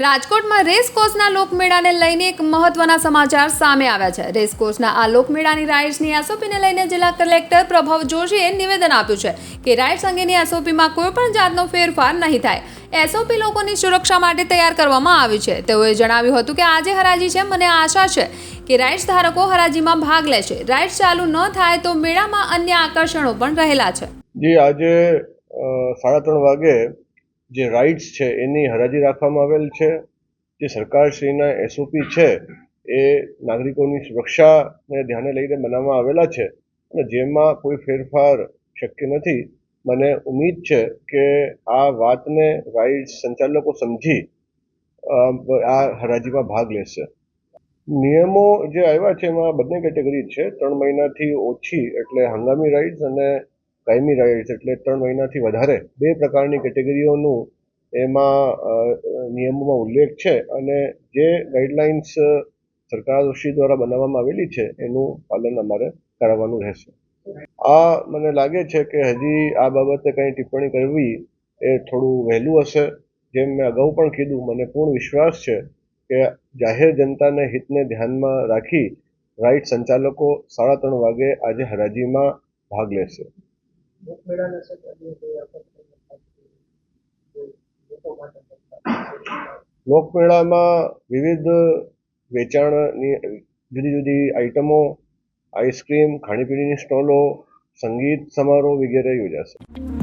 રાજકોટમાં રેસકોર્સના લોકમેળાને લઈને એક મહત્વના સમાચાર સામે આવ્યા છે. રેસકોર્સના આ લોકમેળાની રાઇડ્સની એસઓપીને લઈને જિલ્લા કલેક્ટર પ્રભવ જોશીએ નિવેદન આપ્યું છે કે રાઇડ્સ અંગેની એસઓપીમાં કોઈ પણ જાતનો ફેરફાર નહીં થાય. એસઓપી લોકોની સુરક્ષા માટે તૈયાર કરવામાં આવી છે. તેઓએ જણાવ્યું હતું કે આજે હરાજી છે. મને આશા છે કે રાઇડ્સ ધારકો હરાજીમાં ભાગ લેશે રાઇડ્સ ચાલુ ન થાય તો મેળામાં અન્ય આકર્ષણો પણ રહેલા છે. જે, આજે સાડા ત્રણ વાગે જે રાઇડ્સ છે એની હરાજી રાખવામાં આવેલ છે, જે સરકારશ્રીના એસઓપી છે, એ નાગરિકોની સુરક્ષાને ધ્યાને લઈને બનાવવામાં આવેલા છે. અને જેમાં કોઈ ફેરફાર શક્ય નથી. મને ઉમ્મીદ છે કે આ વાતને રાઇડ્સ સંચાલકો સમજી આ હરાજીમાં ભાગ લેશે. નિયમો જે આવ્યા છે એમાં બંને કેટેગરી છે. ત્રણ મહિનાથી ઓછી એટલે હંગામી રાઇડ્સ અને કાયમી રાઇડ્સ એટલે ત્રણ મહિનાથી વધારે બે પ્રકારની કેટેગરીઓનું એમાં નિયમોમાં ઉલ્લેખ છે અને જે ગાઈડલાઇન્સ સરકારશ્રી દ્વારા બનાવવામાં આવેલી છે એનું પાલન અમારે કરાવવાનું રહેશે. આ મને લાગે છે કે હજી આ બાબતે કંઈ ટિપ્પણી કરવી એ થોડું વહેલું હશે. જેમ મેં અગાઉ પણ કીધું, મને પૂર્ણ વિશ્વાસ છે કે જાહેર જનતાને હિતને ધ્યાનમાં રાખી રાઇટ સંચાલકો સાડા ત્રણ વાગે આજે હરાજીમાં ભાગ લેશે. લોકમેળાના લોકમેળામાં વિવિધ વેચાણની જુદી જુદી આઇટમો આઈસ્ક્રીમ ખાણીપીણીની સ્ટોલો સંગીત સમારોહ વગેરે યોજાશે.